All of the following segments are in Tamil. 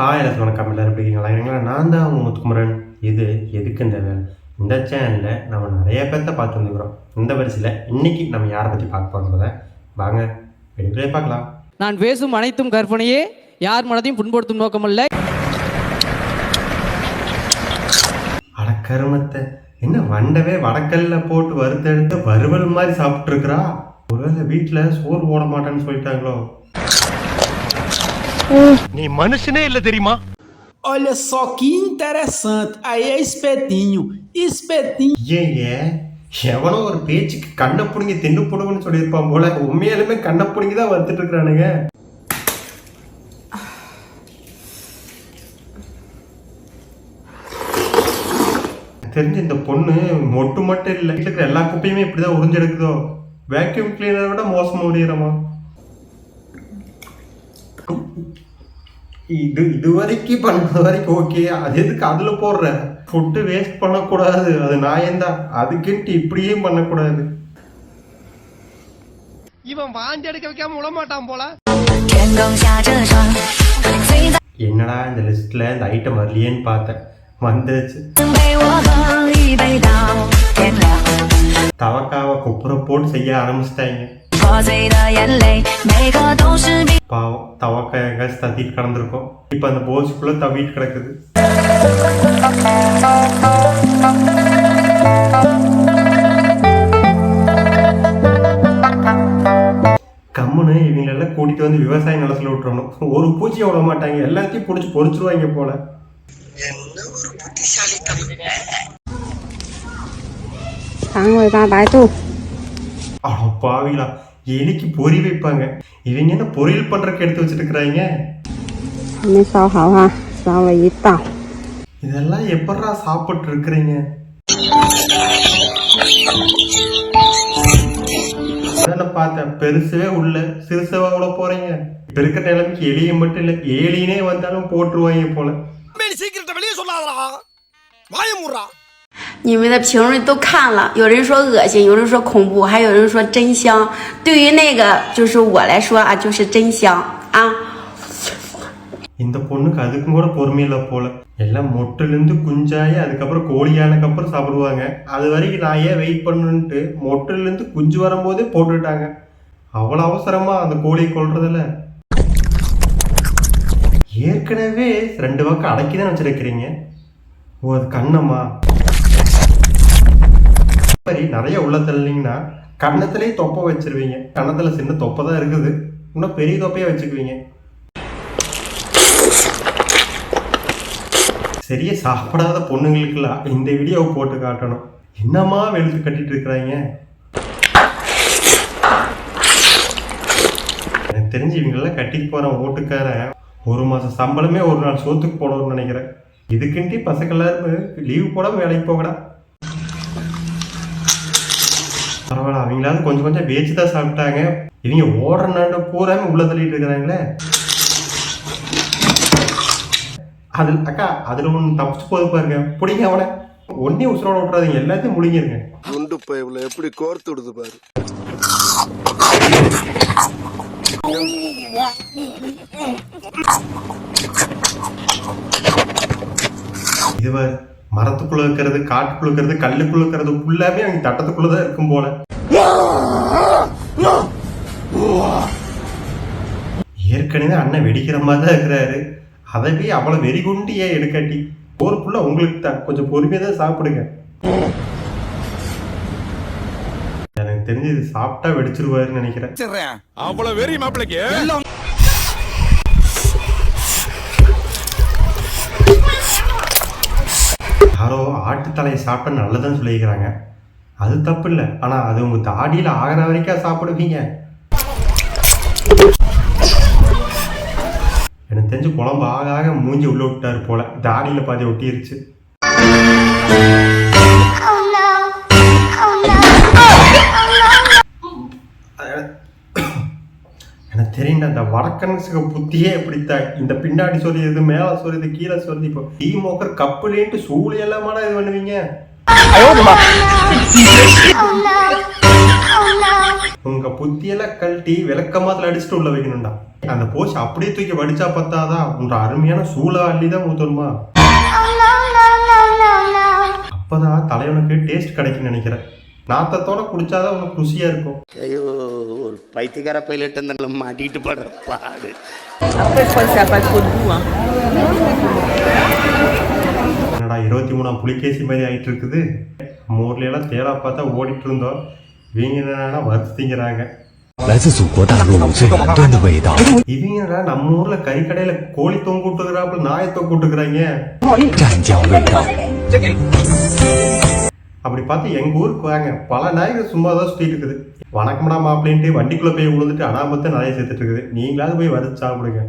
ஹாய் எல்லாத்துக்கும் வணக்கம் எல்லாரும் எப்படி இருக்கீங்களா இருக்கீங்களா? நான் தான் உங்கள் முத்துக்குமரன். இது எதுக்கு இந்த வேலை? இந்த சேனலில் நம்ம நிறைய பேர்த்த பார்த்து வந்துக்கிறோம் இந்த வரிசையில் இன்னைக்கு நம்ம யாரை பற்றி பார்க்க போகிறோம் வாங்க வெளியே பார்க்கலாம். நான் பேசும் அனைத்தும் கற்பனையே யார் மனதையும் புண்படுத்தும் நோக்கமல்ல அடக்கருமத்தை என்ன வண்டவே வடக்கல்ல போட்டு வறுத்தெடுத்து வறுவல் மாதிரி சாப்பிட்ருக்குறா ஒருவேளை வீட்டில் சோறு போட மாட்டேன்னு சொல்லிட்டாங்களோ? நீ மனுஷனே இல்ல தெரியுமா Olha só que interessante. Aí é espetinho. Espetinho. ஏன் எவனோ ஒரு பேச்சுக்கு கண்ணை பிடுங்கி தின்னு போடுங்கன்னு சொல்லியிருப்பான் போல உண்மையாலுமே கண்ணை பிடுங்கி தான் வறுத்துட்டு இருக்கிறானுங்க தெரிஞ்ச இந்த பொண்ணு மொட்டு மட்டும் இல்லை வீட்டுல இருக்கிற எல்லா குப்பையுமே இப்படிதான் உறிஞ்செடுக்குதோ வேக்யூம் கிளீனரை விட மோசமா முடியிறமா இது இது வரைக்கும் பண்ண வரைக்கும் ஓகே அது எதுக்கு அதில் போடுற? ஃபுட்டு வேஸ்ட் பண்ணக்கூடாது. அது நியாயம்தான். அதுக்குன்ட்டு இப்படியே பண்ணக்கூடாது. இவன் வாந்தி எடுக்க வைக்காம விழமாட்டான் போல. என்னடா இந்த லிஸ்ட்ல இந்த ஐட்டம் வரலையேன்னு பார்த்தேன். வந்துச்சு தவக்காவை குப்புற போட்டு செய்ய ஆரம்பிச்சிட்டாங்க. பாவம் தவாக்கா எங்காச்சும் தத்திட்டு கிடந்திருக்கோம். இப்ப அந்த போஜுக்குள்ள தவிட்டு கிடக்குது. கம்முன்னு இவங்களெல்லாம் கூட்டிட்டு வந்து விவசாய நிலத்துல விட்டுறணும். ஒரு பூச்சி விட மாட்டாங்க. எல்லாத்தையும் பிடிச்சி பொறிச்சிருவாங்க போல. தாங்க பாவிலா எலிக்கு பொறி வைப்பாங்க? இவங்க என்ன பொரியல் பண்ணுறக்கு எடுத்து வச்சுருக்குறாங்க? இதெல்லாம் எப்படா சாப்பிட்டு இருக்கிறீங்க பார்த்தேன் பெருசவே உள்ள சிறுசவா கூட போறீங்க. இப்ப இருக்கிற நிலைமைக்கு எலியும் மட்டும் இல்லை ஏலியனே வந்தாலும் போட்டுருவாங்க போல. சீக்கிரத்தை வெளியே சொல்லாதடா. வாய முடுறா 你们的评论都看了，有人说恶心，有人说恐怖，还有人说真香。对于那个，就是我来说啊，就是真香啊。 இந்த பொண்ணுக்கு அதுக்கும் கூட பொறுமையில்ல போல எல்லாம் மொட்டுலேருந்து குஞ்சாயி அதுக்கப்புறம் கோழியானதுக்கு அப்புறம் சாப்பிடுவாங்க அது வரைக்கும் நான் ஏன் வெயிட் பண்ணுன்ட்டு மொட்டுலேருந்து குஞ்சு வரும்போதே போட்டுட்டாங்க அவ்வளோ அவசரமா அந்த கோழியை கொல்றதுல ஏற்கனவே ரெண்டு பக்கம் அடக்கி தான் வச்சிருக்கிறீங்க ஓ அது கண்ணம்மா மாதிரி நிறைய உள்ள தள்ளிங்கன்னா கன்னத்திலேயே தொப்பை வச்சிருவீங்க. கன்னத்தில் சின்ன தொப்பை தான் இருக்குது. இன்னும் பெரிய தொப்பையாக வச்சுக்குவீங்க. சரியா சாப்பிடாத பொண்ணுங்களுக்கெல்லாம் இந்த வீடியோவை போட்டு காட்டணும். என்னம்மா வெளுத்து கட்டிட்டு இருக்கிறாங்க? எனக்கு தெரிஞ்சு இவங்கெல்லாம் கட்டிட்டு போகிறேன் ஓட்டுக்காரன் ஒரு மாதம் சம்பளமே ஒரு நாள் சோத்துக்கு போடணும்னு நினைக்கிறேன். இதுக்குன்ட்டு பசங்க எல்லாரும் லீவ் போடாம வேலைக்கு போகடா. அவங்களாவது கொஞ்சம் கொஞ்சம் வேச்சு தான் சாப்பிட்டாங்க. இவங்க ஓடுற நாடு பூராமே உள்ள தள்ளிட்டு இருக்கிறாங்களே. அதில் அக்கா அதில் ஒன்று தப்பிச்சு போது பாருங்க. பிடிங்க அவனை. ஒன்னே உசுரோட விட்றாதீங்க எல்லாத்தையும் முழுங்கிருங்க. குண்டு பைப்ல எப்படி கோர்த்து விடுது பாரு. இது பாரு, மரத்துக்குள்ள இருக்கிறது காட்டுக்குள்ள இருக்கிறது கல்லுக்குள்ள இருக்கிறது ஃபுல்லாமே அவங்க தட்டத்துக்குள்ள தான் இருக்கும் போல. ஏற்கனவே அண்ணன் வெடிக்கிற மாதிரி தான் இருக்கிறாரு. அதை போய் அவ்வளோ வெறிகுண்டு ஏன் எடுக்காட்டி ஒரு புள்ள உங்களுக்கு தான். கொஞ்சம் பொறுமையாக தான் சாப்பிடுங்க. எனக்கு தெரிஞ்சு இது சாப்பிட்டா வெடிச்சிருவாருன்னு நினைக்கிறேன். அவ்வளவு வெறி மாப்பிளைக்கு. யாரோ ஆட்டுத்தலையை சாப்பிட்டா நல்லதுன்னு சொல்லியிருக்கிறாங்க. அது தப்பு இல்லை ஆனால் அது உங்கள் தாடியில் ஆகிற வரைக்கும் சாப்பிடுவீங்க. எனக்கு தெரிஞ்சு குழம்பு ஆக ஆக மூஞ்சி உள்ள விட்டார் போல. தாடியில் பாதி ஒட்டிருச்சு. எனக்கு தெரியும் அந்த வடக்கன்ஸுக்கு புத்தியே எப்படித்தான் இந்த பின்னாடி சொல்லியது மேலே சொல்லியது கீழே சொல்லி இப்போ டீ மோக்கர் கப்புலேன்ட்டு சூழியெல்லாமாடா இது பண்ணுவீங்க? உங்க புத்தியெல்லாம் கழட்டி விளக்கமாத்துல அடிச்சுட்டு உள்ள வைக்கணும்டா. அந்த போஷ் அப்படியே தூக்கி வடிச்சா பத்தாதான் உன்ற அருமையான சூளா அள்ளி தான் ஊத்தணுமா அப்பதான் தலைவனுக்கு டேஸ்ட் கிடைக்கும்னு நினைக்கிறேன். நாத்தத்தோட குடிச்சாதான் உனக்கு ருசியா இருக்கும். ஐயோ ஒரு பைத்தியக்கார பைலட் இருந்தாலும் மாட்டிக்கிட்டு படுற பாடு. இருபத்தி மூணாம் புலிகேசி மாதிரி ஆகிட்டு இருக்குது நம்ம ஊர்ல எல்லாம் தேடா பார்த்தா ஓடிட்டு இருந்தோம் இவங்க என்னன்னா வறுத்து இவங்கடா நம்ம ஊர்ல கை கடையில கோழி தொங்க விட்டுக்கிறாப்புல நாயை தொங்க விட்டுக்கிறாங்க அப்படி பார்த்து எங்க ஊருக்கு வாங்க. பல நாய்கள் சும்மா தான் சுத்திட்டு இருக்குது. வணக்கம்டாமா அப்படின்ட்டு வண்டிக்குள்ள போய் விழுந்துட்டு அனாமத்தை நிறைய சேர்த்துட்டு இருக்குது. நீங்களாவது போய் வறுத்து சாப்பிடுங்க.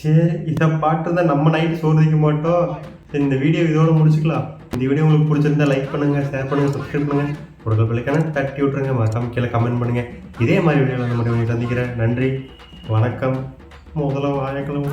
சரி இதை பாட்டு தான் நம்ம நைட்டு சோறு மாட்டோம். சரி, இந்த வீடியோ இதோட முடிச்சுக்கலாம். இந்த வீடியோ உங்களுக்கு பிடிச்சிருந்தா லைக் பண்ணுங்க ஷேர் பண்ணுங்க சப்ஸ்கிரைப் பண்ணுங்க. உடல் பிள்ளைக்கான தட்டி விட்டுருங்க மறக்காம கீழே கமெண்ட் பண்ணுங்க. இதே மாதிரி வீடியோவில் நம்ம சந்திக்கிறேன். நன்றி வணக்கம். முதல்ல வாழைக்கிழமை